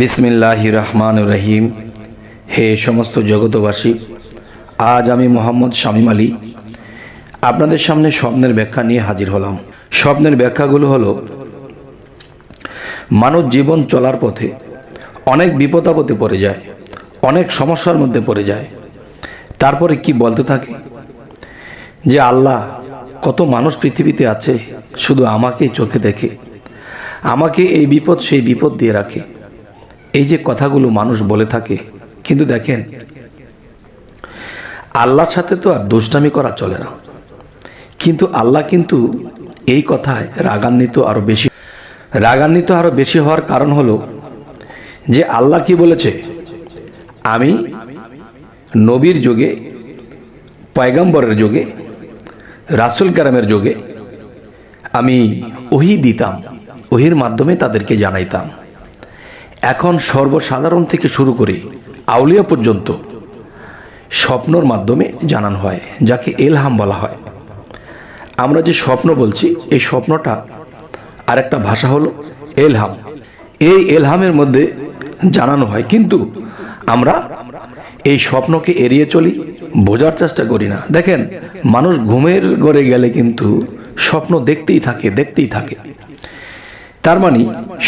বিসমিল্লাহ রহমান রহিম। হে সমস্ত জগতবাসী আজ আমি মোহাম্মদ শামীম আলী আপনাদের সামনে স্বপ্নের ব্যাখ্যা নিয়ে হাজির হলাম। স্বপ্নের ব্যাখ্যাগুলো হলো, মানব জীবন চলার পথে অনেক বিপদাপদে পড়ে যায়, অনেক সমস্যার মধ্যে পড়ে যায়। তারপরে কি বলতে থাকে? যে আল্লাহ কত মানুষ পৃথিবীতে আছে, শুধু আমাকেই চোখে দেখে, আমাকে এই বিপদ সেই বিপদ দিয়ে রাখে। এই যে কথাগুলো মানুষ বলে থাকে, কিন্তু দেখেন, আল্লাহর সাথে তো আর দুষ্টামি করা চলে না। কিন্তু আল্লাহ কিন্তু এই কথায় রাগান্বিত আরও বেশি। রাগান্বিত আরও বেশি হওয়ার কারণ হলো যে আল্লাহ কি বলেছে? আমি নবীর যুগে, পয়গম্বরের যুগে, রাসুল কারামের যুগে আমি ওহি দিতাম, ওহির মাধ্যমে তাদেরকে জানাইতাম। এখন সর্বসাধারণ থেকে শুরু করে আউলিয়া পর্যন্ত স্বপ্নর মাধ্যমে জানানো হয়, যাকে এলহাম বলা হয়। আমরা যে স্বপ্ন বলছি, এই স্বপ্নটা আরেকটা ভাষা হলো এলহাম। এই এলহামের মধ্যে জানানো হয়, কিন্তু আমরা এই স্বপ্নকে এড়িয়ে চলি, বোঝার চেষ্টা করি না। দেখেন, মানুষ ঘুমের ঘরে গেলে কিন্তু স্বপ্ন দেখতেই থাকে দেখতেই থাকে। তার মানে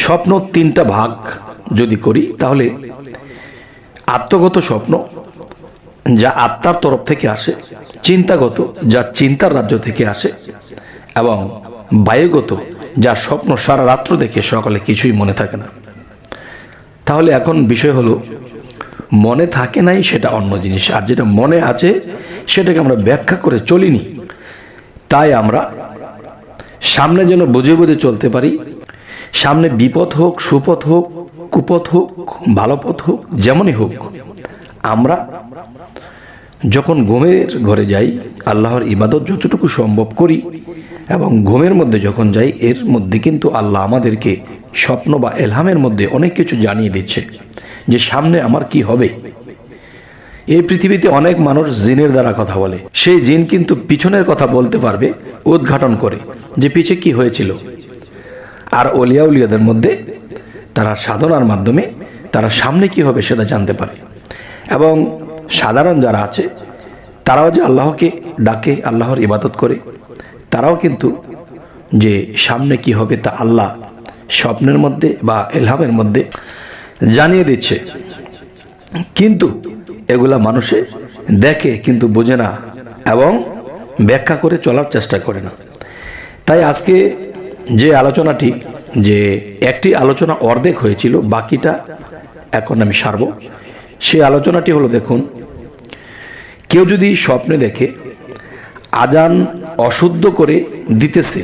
স্বপ্ন তিনটা ভাগ। যদি করি, তাহলে আত্মগত স্বপ্ন যা আত্মার তরফ থেকে আসে, চিন্তাগত যা চিন্তার রাজ্য থেকে আসে, এবং বায়ুগত যা স্বপ্ন সারা রাত্র দেখে সকালে কিছুই মনে থাকে না। তাহলে এখন বিষয় হলো, মনে থাকে নাই সেটা অন্য জিনিস, আর যেটা মনে আছে সেটাকে আমরা ব্যাখ্যা করে চলিনি। তাই আমরা সামনে যেন বুঝে বুঝে চলতে পারি, সামনে বিপদ হোক সুপথ হোক কুপথ হোক, ভালো পথ হোক, যেমনই হোক, আমরা যখন ঘুমের ঘরে যাই, আল্লাহর ইবাদত যতটুকু সম্ভব করি এবং ঘুমের মধ্যে যখন যাই, এর মধ্যে কিন্তু আল্লাহ আমাদেরকে স্বপ্ন বা এলহামের মধ্যে অনেক কিছু জানিয়ে দিচ্ছে যে সামনে আমার কি হবে। এই পৃথিবীতে অনেক মানুষ জিনের দ্বারা কথা বলে। সেই জিন কিন্তু পিছনের কথা বলতে পারবে, উদ্ঘাটন করে যে পিছে কি হয়েছিল। আর অলিয়া উলিয়াদের মধ্যে তারা সাধনার মাধ্যমে তারা সামনে কি হবে সেটা জানতে পারে। এবং সাধারণ যারা আছে, তারাও যে আল্লাহকে ডাকে, আল্লাহর ইবাদত করে, তারাও কিন্তু যে সামনে কি হবে তা আল্লাহ স্বপ্নের মধ্যে বা এলহামের মধ্যে জানিয়ে দিচ্ছে। কিন্তু এগুলা মানুষে দেখে কিন্তু বোঝে না এবং ব্যাখ্যা করে চলার চেষ্টা করে না। তাই আজকে যে আলোচনাটি যে একটি আলোচনা অর্ধেক হয়েছিল, বাকিটা এখন আমি সারব। সেই আলোচনাটি হলো, দেখুন, কেউ যদি স্বপ্নে দেখে আজান অশুদ্ধ করে দিতেছে,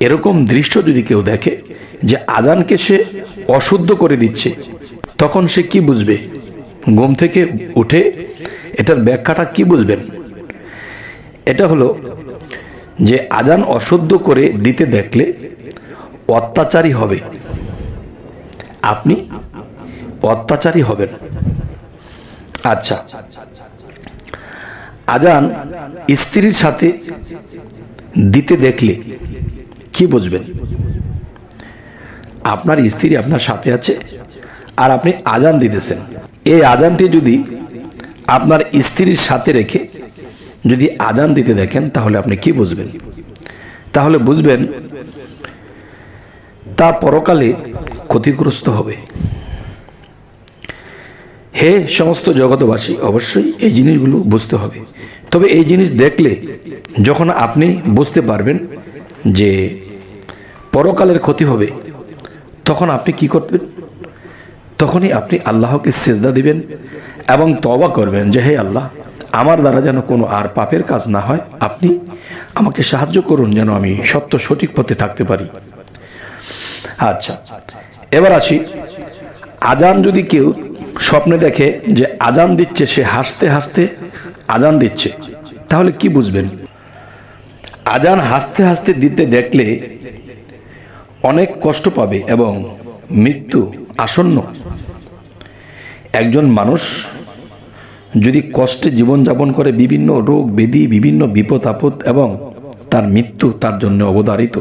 এরকম দৃশ্য যদি কেউ দেখে যে আজানকে সে অশুদ্ধ করে দিচ্ছে, তখন সে কি বুঝবে? ঘুম থেকে উঠে এটার ব্যাখ্যাটা কি বুঝবেন? এটা হলো যে আজান অশুদ্ধ করে দিতে দেখলে অত্যাচারী হবে। আপনি অত্যাচারী হবেন। আচ্ছা। আজান স্ত্রীর সাথে দিতে দেখলে কি বুঝবেন? আপনার স্ত্রী আপনার সাথে আছে আর আপনি আজান দিতেছেন। এই আজানটি যদি আপনার স্ত্রীর সাথে রেখে যদি আজান দিতে দেখেন তাহলে আপনি কি বুঝবেন? তাহলে বুঝবেন তা পরকালে ক্ষতিগ্রস্ত হবে। হে সমস্ত জগতবাসী অবশ্যই এই জিনিসগুলো বুঝতে হবে। তবে এই জিনিস দেখলে যখন আপনি বুঝতে পারবেন যে পরকালের ক্ষতি হবে, তখন আপনি কি করবেন? তখনই আপনি আল্লাহকে সেজদা দিবেন এবং তবা করবেন যে, হে আল্লাহ, আমার দ্বারা যেন কোনো আর পাপের কাজ না হয়, আপনি আমাকে সাহায্য করুন যেন আমি সত্য সঠিক পথে থাকতে পারি। আচ্ছা এবার আসি। আজান যদি কেউ স্বপ্নে দেখে যে আজান দিচ্ছে, সে হাসতে হাসতে আজান দিচ্ছে, তাহলে কি বুঝবেন? আজান হাসতে হাসতে দিতে দেখলে অনেক কষ্ট পাবে এবং মৃত্যু আসন্ন। একজন মানুষ যদি কষ্টে জীবনযাপন করে, বিভিন্ন রোগ, ব্যাধি, বিভিন্ন বিপদ, আপদ এবং তার মৃত্যু তার জন্য অবধারিত।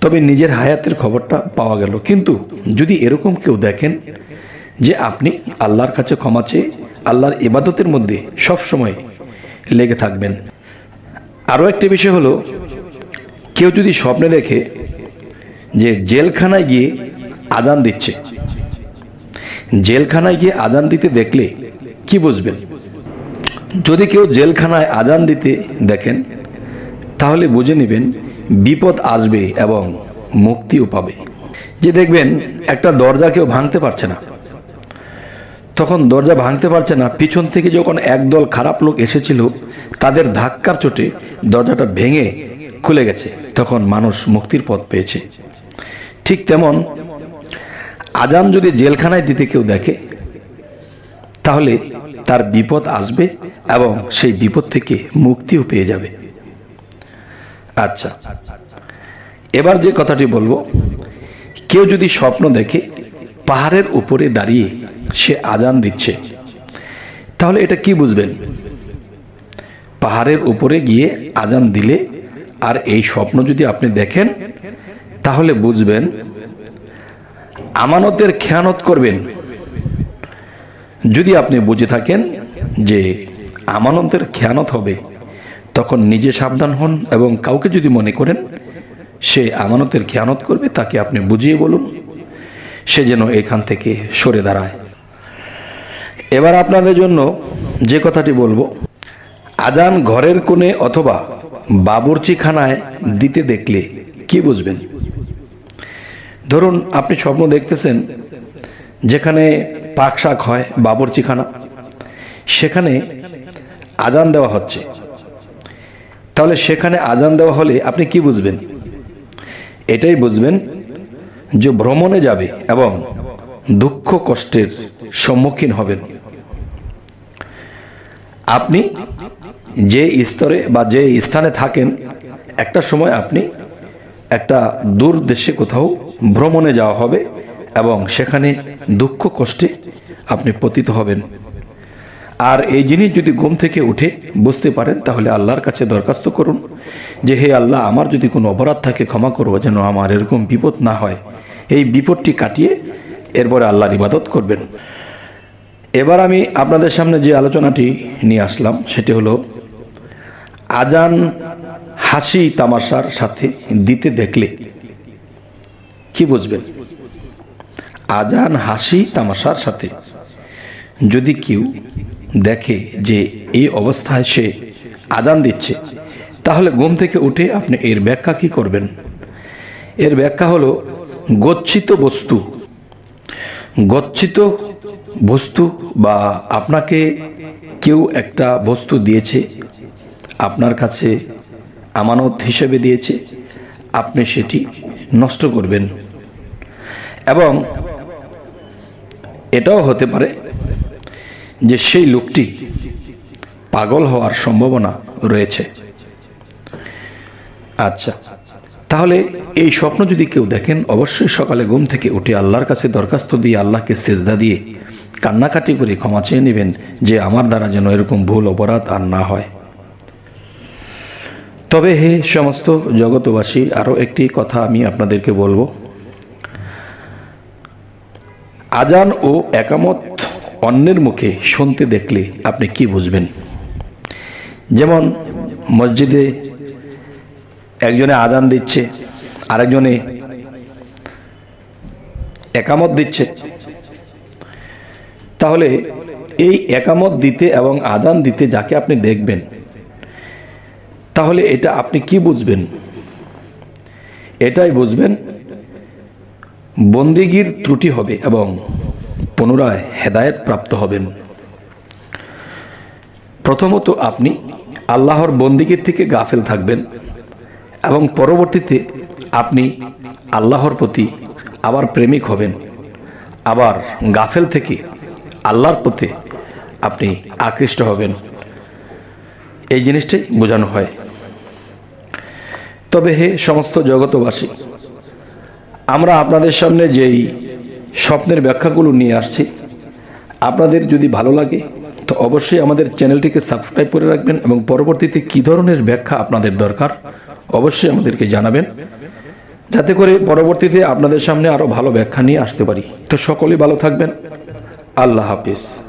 তবে নিজের হায়াতের খবরটা পাওয়া গেল। কিন্তু যদি এরকম কেউ দেখেন যে আপনি আল্লাহর কাছে ক্ষমা চেয়ে আল্লাহর ইবাদতের মধ্যে সব সময় লেগে থাকবেন। আরও একটি বিষয় হলো, কেউ যদি স্বপ্নে দেখে যে জেলখানায় গিয়ে আজান দিচ্ছে, জেলখানায় গিয়ে আজান দিতে দেখলে কি বুঝবেন? যদি কেউ জেলখানায় আজান দিতে দেখেন, তাহলে বুঝে নেবেন বিপদ আসবে এবং মুক্তিও পাবে। যে দেখবেন, একটা দরজা কেউ ভাঙতে পারছে না। তখন দরজা ভাঙতে পারছে না, পিছন থেকে যখন একদল খারাপ লোক এসেছিল, তাদের ধাক্কার চোটে দরজাটা ভেঙে খুলে গেছে। তখন মানুষ মুক্তির পথ পেয়েছে। ঠিক তেমন আজান যদি জেলখানায় দিতে কেউ দেখে, তাহলে তার বিপদ আসবে এবং সেই বিপদ থেকে মুক্তিও পেয়ে যাবে। আচ্ছা। এবার যে কথাটি বলব, কেউ যদি স্বপ্ন দেখে পাহাড়ের উপরে দাঁড়িয়ে সে আজান দিচ্ছে, তাহলে এটা কি বুঝবেন? পাহাড়ের উপরে গিয়ে আজান দিলে আর এই স্বপ্ন যদি আপনি দেখেন, তাহলে বুঝবেন আমানতের খেয়ানত করবেন। যদি আপনি বুঝে থাকেন যে আমানতের খেয়ানত হবে তখন নিজে সাবধান হন এবং কাউকে যদি মনে করেন, সে আমানতের খেয়ানত করবে, তাকে আপনি বুঝিয়ে বলুন, সে যেন এখান থেকে সরে দাঁড়ায়। এবার আপনাদের জন্য যে কথাটি বলব, আজান ঘরের কোণে অথবা বাবুর্চিখানায় দিতে দেখলে কি বুঝবেন? ধরুন আপনি স্বপ্ন দেখতেছেন, যেখানে পাক শাক হয়, বাবরচিখানা, সেখানে আজান দেওয়া হচ্ছে। তাহলে সেখানে আজান দেওয়া হলে আপনি কি বুঝবেন? এটাই বুঝবেন যে ভ্রমণে যাবে এবং দুঃখ কষ্টের সম্মুখীন হবেন। আপনি যে স্তরে বা যে স্থানে থাকেন, একটা সময় আপনি একটা দূর দেশে কোথাও ভ্রমণে যাওয়া হবে এবং সেখানে দুঃখ কষ্টে আপনি পতিত হবেন। আর এই জিনিস যদি ঘুম থেকে উঠে বুঝতে পারেন, তাহলে আল্লাহর কাছে দরখাস্ত করুন যে, হে আল্লাহ, আমার যদি কোনো অপরাধ থাকে, ক্ষমা করব যেন আমার এরকম বিপদ না হয়। এই বিপদটি কাটিয়ে এরপরে আল্লাহর ইবাদত করবেন। এবার আমি আপনাদের সামনে যে আলোচনাটি নিয়ে আসলাম, সেটি হলো আজান হাসি তামাশার সাথে দিতে দেখলে কি বুঝবেন? আজান হাসি তামাশার সাথে যদি কেউ দেখে যে এই অবস্থায় সে আজান দিচ্ছে, তাহলে ঘুম থেকে উঠে আপনি এর ব্যাখ্যা কি করবেন? এর ব্যাখ্যা হলো, গচ্ছিত বস্তু। গচ্ছিত বস্তু বা আপনাকে কেউ একটা বস্তু দিয়েছে, আপনার কাছে আমানত হিসেবে দিয়েছে, আপনি সেটি নষ্ট করবেন। এবং এটাও হতে পারে যে সেই লোকটি পাগল হওয়ার সম্ভাবনা রয়েছে। আচ্ছা তাহলে এই স্বপ্ন যদি কেউ দেখেন, অবশ্যই সকালে ঘুম থেকে উঠে আল্লাহর কাছে দরখাস্ত দিয়ে আল্লাহকে সেজদা দিয়ে কান্নাকাটি করে ক্ষমা চেয়ে নেবেন যে আমার দ্বারা যেন এরকম ভুল, অপরাধ আর না হয়। তবে হে সমস্ত জগতবাসী আরও একটি কথা আমি আপনাদেরকে বলব। আজান ও একামত অন্যের মুখে শুনতে দেখলে আপনি কি বুঝবেন? যেমন মসজিদে একজনে আজান দিচ্ছে, আরেকজনে একামত দিচ্ছে। তাহলে এই একামত দিতে এবং আজান দিতে যাকে আপনি দেখবেন, তাহলে এটা আপনি কি বুঝবেন? এটাই বুঝবেন, বন্দিগির ত্রুটি হবে এবং পুনরায় হেদায়েত প্রাপ্ত হবেন। প্রথমত আপনি আল্লাহর বন্দিগির থেকে গাফেল থাকবেন এবং পরবর্তীতে আপনি আল্লাহর প্রতি আবার প্রেমিক হবেন। আবার গাফেল থেকে আল্লাহর প্রতি আপনি আকৃষ্ট হবেন। এই জিনিসটাই বোঝানো হয়। তবে হে সমস্ত জগতবাসী আমরা আপনাদের সামনে যেই স্বপ্নের ব্যাখ্যাগুলো নিয়ে আসছি। আপনাদের যদি ভালো লাগে, তো অবশ্যই আমাদের চ্যানেলটিকে সাবস্ক্রাইব করে রাখবেন এবং পরবর্তীতে কী ধরনের ব্যাখ্যা আপনাদের দরকার, অবশ্যই আমাদেরকে জানাবেন। যাতে করে পরবর্তীতে আপনাদের সামনে আরও ভালো ব্যাখ্যা নিয়ে আসতে পারি। তো সকলেই ভালো থাকবেন। আল্লাহ হাফিজ।